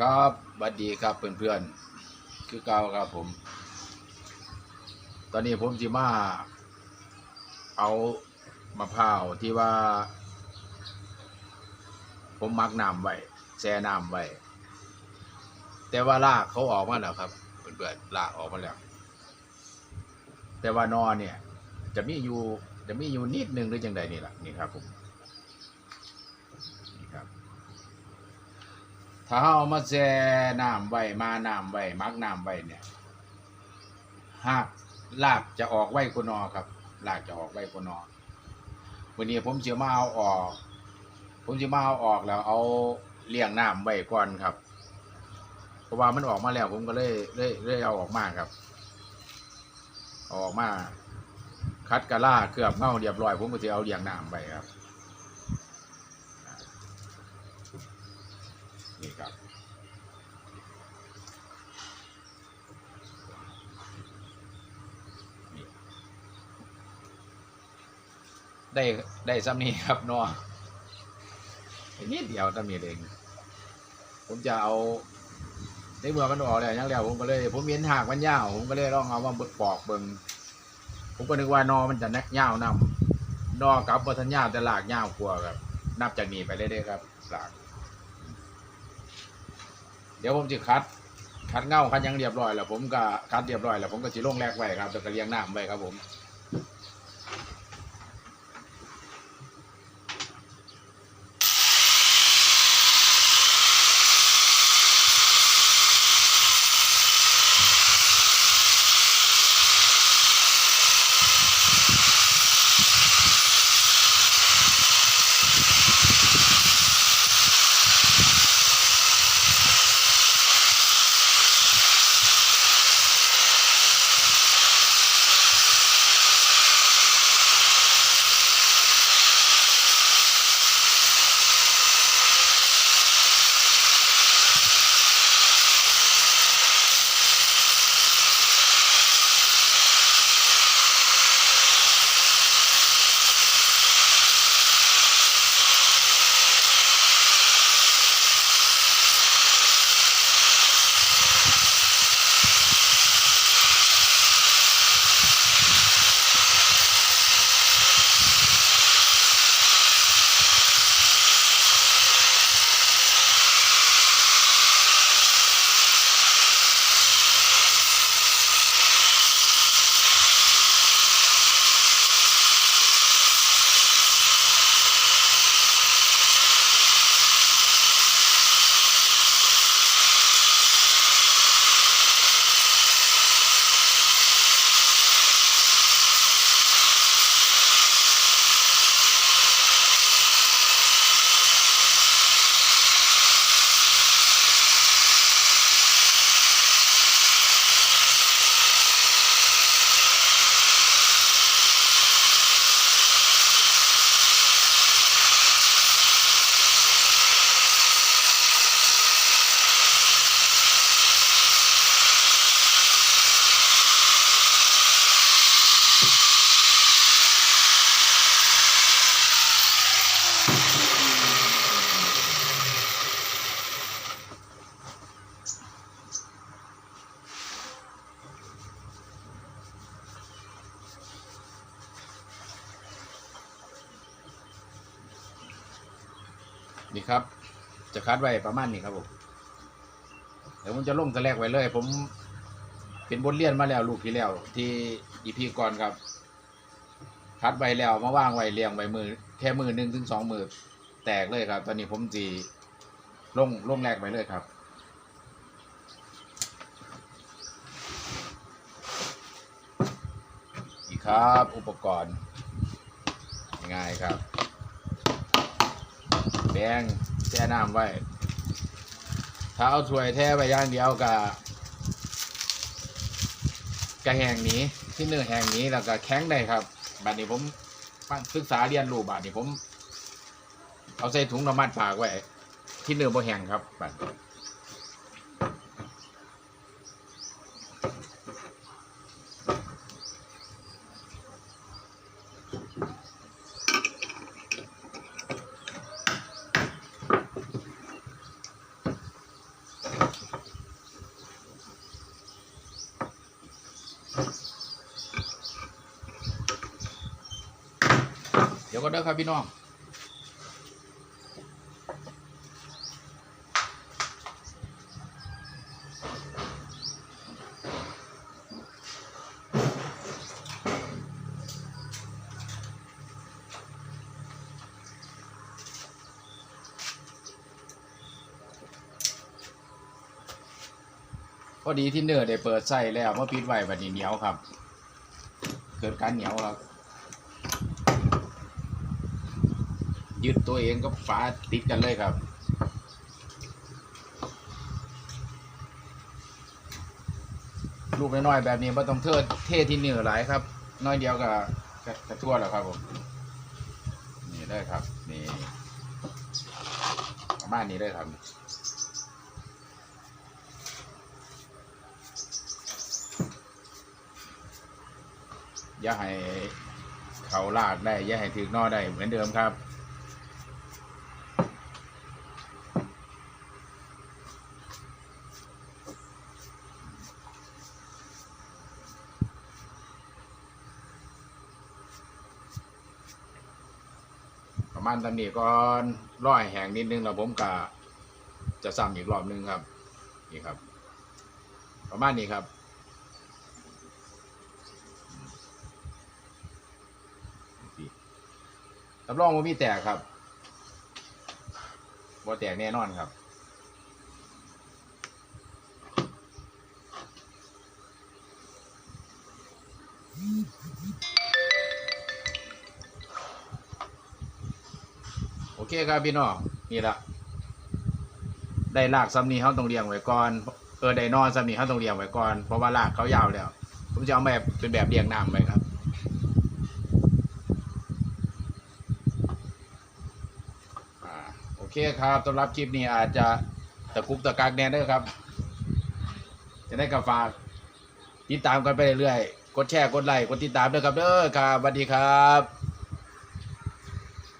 ครับสวัสดีครับเพื่อนๆ คือเก่าครับผม ตอนนี้ผมจิมา เอามะพร้าวที่ว่า ผมมักน้ำไว้แช่น้ำไว้ แต่ว่ารากเขาออกมาแล้วครับเพื่อนๆรากออกมาแล้ว แต่ว่านอเนี่ย จะมีอยู่จะมีอยู่นิดนึงหรือจังใดนี่แหละนี่ครับผม นี่ครับ ถ้าเอามาแช่น้ำไว้มาน้ำไว้มักน้ำไว้เนี่ยหากลากจะออกไว้กว่านอครับลากจะออกไว้กว่านอวันนี้ผมจะมาเอาออก ผมจะมาเอาออกแล้วเอาเลี้ยงน้ำไว้ก่อนครับ เพราะว่ามันออกมาแล้ว ผมก็เลยเลยเลยเอาออกมาครับออกมา คัดกะล่าเคลือบเงาเรียบร้อย ผมก็จะเอาเลี้ยงน้ำไวครับ นี่ครับ นี่ ได้ได้ซ้ำนี้ครับเนอนิดเดียวซ้ำนี้เอง ผมจะเอาในเมื่อมันออกแล้วยังแล้วผมก็เลย ผมเห็นหากมันยาวผมก็เลยลองเอามาบิกปอกเบิงผมก็นึกว่านอมันจะแนกยาวนำนอกับวัฒนยาวแต่หลากยาวกว่าครับ นับจากนี้ไปเรื่อยๆครับหลากเดี๋ยวผมจะคัด คัดเงาคัดยังเรียบร้อยแล้วผมก็คัดเรียบร้อยแล้วผมก็จะลงแรกไว้ครับแล้วก็เลี้ยงน้ำไว้ครับผม นี่ครับ จะคัดไว้ประมาณนี้ครับผมเดี๋ยวผมจะลงตะแรกไว้เลย ผมเป็นบทเรียนมาแล้วลูกที่แล้ว ที่อีพีก่อนครับ คัดไว้แล้วมาว่างไว้เรียงไว้มือ แค่มือหนึ่งถึงสองมือแตกเลยครับ ตอนนี้ผมจีลงลงแรกไว้เลยครับอีกครับ อุปกรณ์ง่ายครับ แดงแช่น้ำไว้ ถ้าเอาถ้วยแท้ไปย่างเดียวกับกระแหงนี้ที่เนื้อแหงนี้แล้วก็แข็งได้ครับบัดนี้ผมศึกษาเรียนรู้บัดนี้ผม เอาใส่ถุงน้ำมันฝากไว้ ที่เนื้อบ่แห้งครับบัด นี้ก็เด้อครับพี่น้องพอดีที่เนื้อได้เปิดไส้แล้วเมื่อปิดไว้บัดนี้เหนียวครับ เกิดการเหนียวครับ ยึดตัวเองก็ฝาติดกันเลยครับ ลูกน้อยๆแบบนี้ไม่ต้องเทิดเทที่เหนือหลายครับ น้อยเดียวก็ก็กระทั่วแล้วครับผมนี่ได้ครับ นี่ประมาณนี้ได้ครับอย่าให้เขาลากได้อย่าให้ถึกนอได้เหมือนเดิมครับ ประมาณตำนี้ก่อนร้อยแห่งนิดนึงแล้วผมก็จะซ้ำอีกรอบนึงครับ นี่ครับ ประมาณนี้ครับรับรองว่ามีแตกครับว่าแตกแน่นอนครับ คครับพี่น้องนี่ละได้ลากซ้ำนี้เขาต้องเลี้ยงไว้ก่อนเออได้นอนซ้ำนี้เขาต้องเลี้ยงไว้ก่อนเพราะว่าลากเขายาวแล้ว ผมจะเอาแบบเป็นแบบเลี้ยงน้ำไปครับโอเคครับสำหรับคลิปนี้อาจจะตะกุกตะกักแน่เด้อครับ จะได้กับฝากติดตามกันไปเรื่อยๆกดแชร์กดไลค์กดติดตามด้วยครับเด้อครับสวัสดีครับ